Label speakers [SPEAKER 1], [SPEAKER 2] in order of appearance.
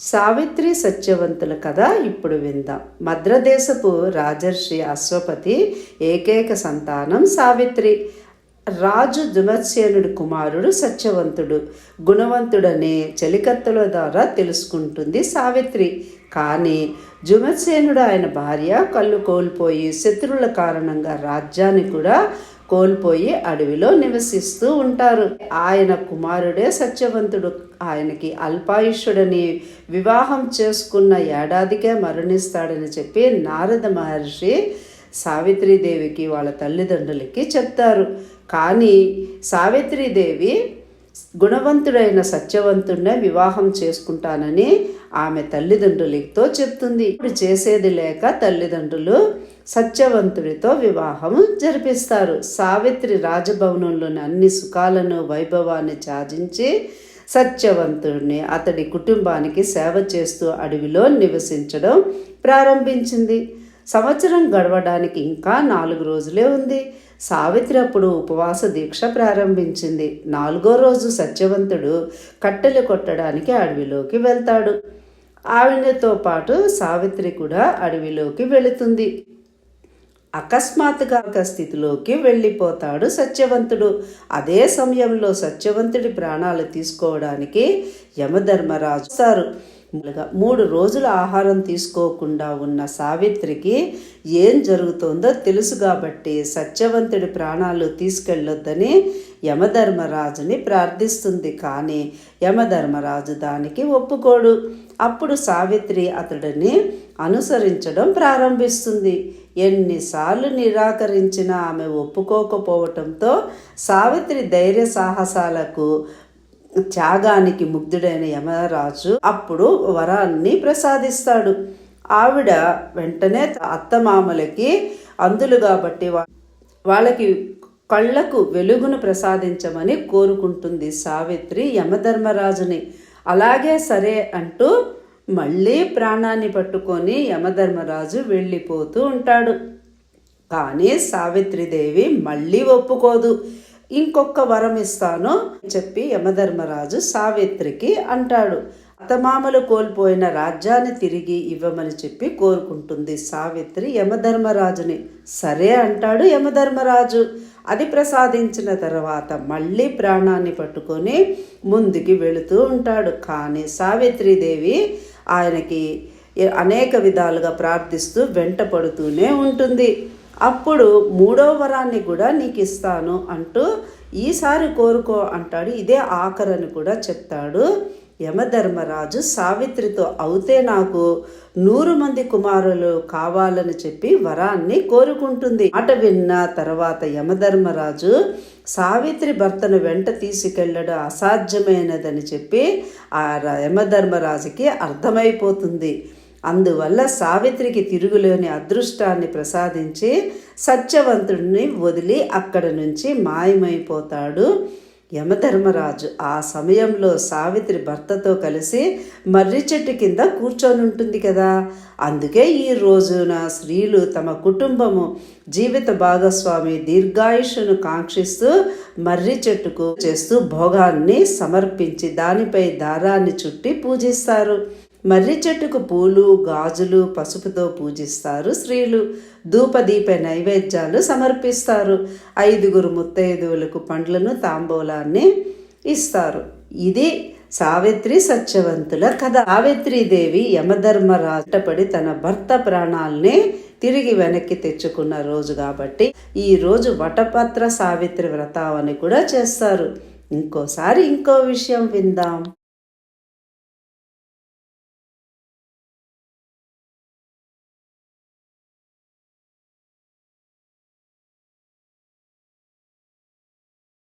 [SPEAKER 1] సావిత్రి సత్యవంతుల కథ ఇప్పుడు విందాం. మద్రదేశపు రాజర్షి అశ్వపతి ఏకైక సంతానం సావిత్రి. రాజు దుమత్సేనుడి కుమారుడు సత్యవంతుడు. గుణవంతుడనే చలికత్తల ద్వారా తెలుసుకుంటుంది సావిత్రి. కానీ జుమత్సేనుడు ఆయన భార్య కళ్ళు కోల్పోయి శత్రువుల కారణంగా రాజ్యాన్ని కూడా కోల్పోయి అడవిలో నివసిస్తూ ఉంటారు. ఆయన కుమారుడే సత్యవంతుడు. ఆయనకి అల్పాయుష్యుడని వివాహం చేసుకున్న ఏడాదికే మరణిస్తాడని చెప్పి నారద మహర్షి సావిత్రీదేవికి వాళ్ళ తల్లిదండ్రులకి చెప్తారు. కానీ సావిత్రీదేవి గుణవంతుడైన సత్యవంతుడినే వివాహం చేసుకుంటానని ఆమె తల్లిదండ్రులతో చెప్తుంది. ఇప్పుడు చేసేది లేక తల్లిదండ్రులు సత్యవంతుడితో వివాహం జరిపిస్తారు. సావిత్రి రాజభవనంలోని అన్ని సుఖాలను వైభవాన్ని చాజించి సత్యవంతుడిని అతడి కుటుంబానికి సేవ చేస్తూ అడవిలో నివసించడం ప్రారంభించింది. సంవత్సరం గడవడానికి ఇంకా నాలుగు రోజులే ఉంది. సావిత్రి అప్పుడు ఉపవాస దీక్ష ప్రారంభించింది. నాలుగో రోజు సత్యవంతుడు కట్టెలు కొట్టడానికి అడవిలోకి వెళ్తాడు. ఆవిడతో పాటు సావిత్రి కూడా అడవిలోకి వెళుతుంది. అకస్మాత్తుగా ఒక స్థితిలోకి వెళ్ళిపోతాడు సత్యవంతుడు. అదే సమయంలో సత్యవంతుడి ప్రాణాలు తీసుకోవడానికి యమధర్మరాజు సారు మూడు రోజులు ఆహారం తీసుకోకుండా ఉన్న సావిత్రికి ఏం జరుగుతుందో తెలుసు కాబట్టి సత్యవంతుడి ప్రాణాలు తీసుకెళ్ళొద్దని యమధర్మరాజుని ప్రార్థిస్తుంది. కానీ యమధర్మరాజు దానికి ఒప్పుకోడు. అప్పుడు సావిత్రి అతడిని అనుసరించడం ప్రారంభిస్తుంది. ఎన్నిసార్లు నిరాకరించినా ఆమె ఒప్పుకోకపోవటంతో సావిత్రి ధైర్య సాహసాలకు త్యాగానికి ముగ్ధుడైన యమరాజు అప్పుడు వరాన్ని ప్రసాదిస్తాడు. ఆవిడ వెంటనే అత్తమామలకి అందులు కాబట్టి వాళ్ళకి కళ్ళకు వెలుగును ప్రసాదించమని కోరుకుంటుంది సావిత్రి యమధర్మరాజుని. అలాగే సరే అంటూ మళ్ళీ ప్రాణాన్ని పట్టుకొని యమధర్మరాజు వెళ్ళిపోతూ ఉంటాడు. కానీ సావిత్రిదేవి మళ్ళీ ఒప్పుకోదు. ఇంకొక వరం ఇస్తాను చెప్పి యమధర్మరాజు సావిత్రికి అంటాడు. అత్తమామలు కోల్పోయిన రాజ్యాన్ని తిరిగి ఇవ్వమని చెప్పి కోరుకుంటుంది సావిత్రి యమధర్మరాజుని. సరే అంటాడు యమధర్మరాజు. అది ప్రసాదించిన తర్వాత మళ్ళీ ప్రాణాన్ని పట్టుకొని ముందుకి వెళుతూ ఉంటాడు. కానీ సావిత్రిదేవి ఆయనకి అనేక విధాలుగా ప్రార్థిస్తూ వెంట పడుతూనే ఉంటుంది. అప్పుడు మూడో వరాన్ని కూడా నీకు ఇస్తాను అంటూ ఈసారి కోరుకో అంటాడు. ఇదే ఆఖరని కూడా చెప్తాడు యమధర్మరాజు. సావిత్రితో అవుతే నాకు నూరు మంది కుమారులు కావాలని చెప్పి వరాన్ని కోరుకుంటుంది. మాట విన్న తర్వాత యమధర్మరాజు సావిత్రి భర్తను వెంట తీసుకెళ్ళడం అసాధ్యమైనదని చెప్పి ఆ యమధర్మరాజుకి అర్థమైపోతుంది. అందువల్ల సావిత్రికి తిరుగులేని అదృష్టాన్ని ప్రసాదించి సత్యవంతుడిని వదిలి అక్కడ నుంచి మాయమైపోతాడు యమధర్మరాజు. ఆ సమయంలో సావిత్రి భర్తతో కలిసి మర్రి చెట్టు కింద కూర్చొని ఉంటుంది కదా. అందుకే ఈ రోజున స్త్రీలు తమ కుటుంబము జీవిత భాగస్వామి దీర్ఘాయుషును కాంక్షిస్తూ మర్రి చెట్టుకు చేస్తూ భోగాన్ని సమర్పించి దానిపై దారాన్ని చుట్టి పూజిస్తారు. మర్రి చెట్టుకు పూలు గాజులు పసుపుతో పూజిస్తారు. స్త్రీలు ధూపదీప నైవేద్యాలు సమర్పిస్తారు. ఐదుగురు ముత్తైదువులకు పండ్లను తాంబూలాన్ని ఇస్తారు. ఇది సావిత్రి సత్యవంతుల కథ. సావిత్రీదేవి యమధర్మరాటపడి తన భర్త ప్రాణాల్ని తిరిగి వెనక్కి తెచ్చుకున్న రోజు కాబట్టి ఈ రోజు వటపత్ర సావిత్రి వ్రతావని కూడా చేస్తారు. ఇంకోసారి ఇంకో విషయం విందాం.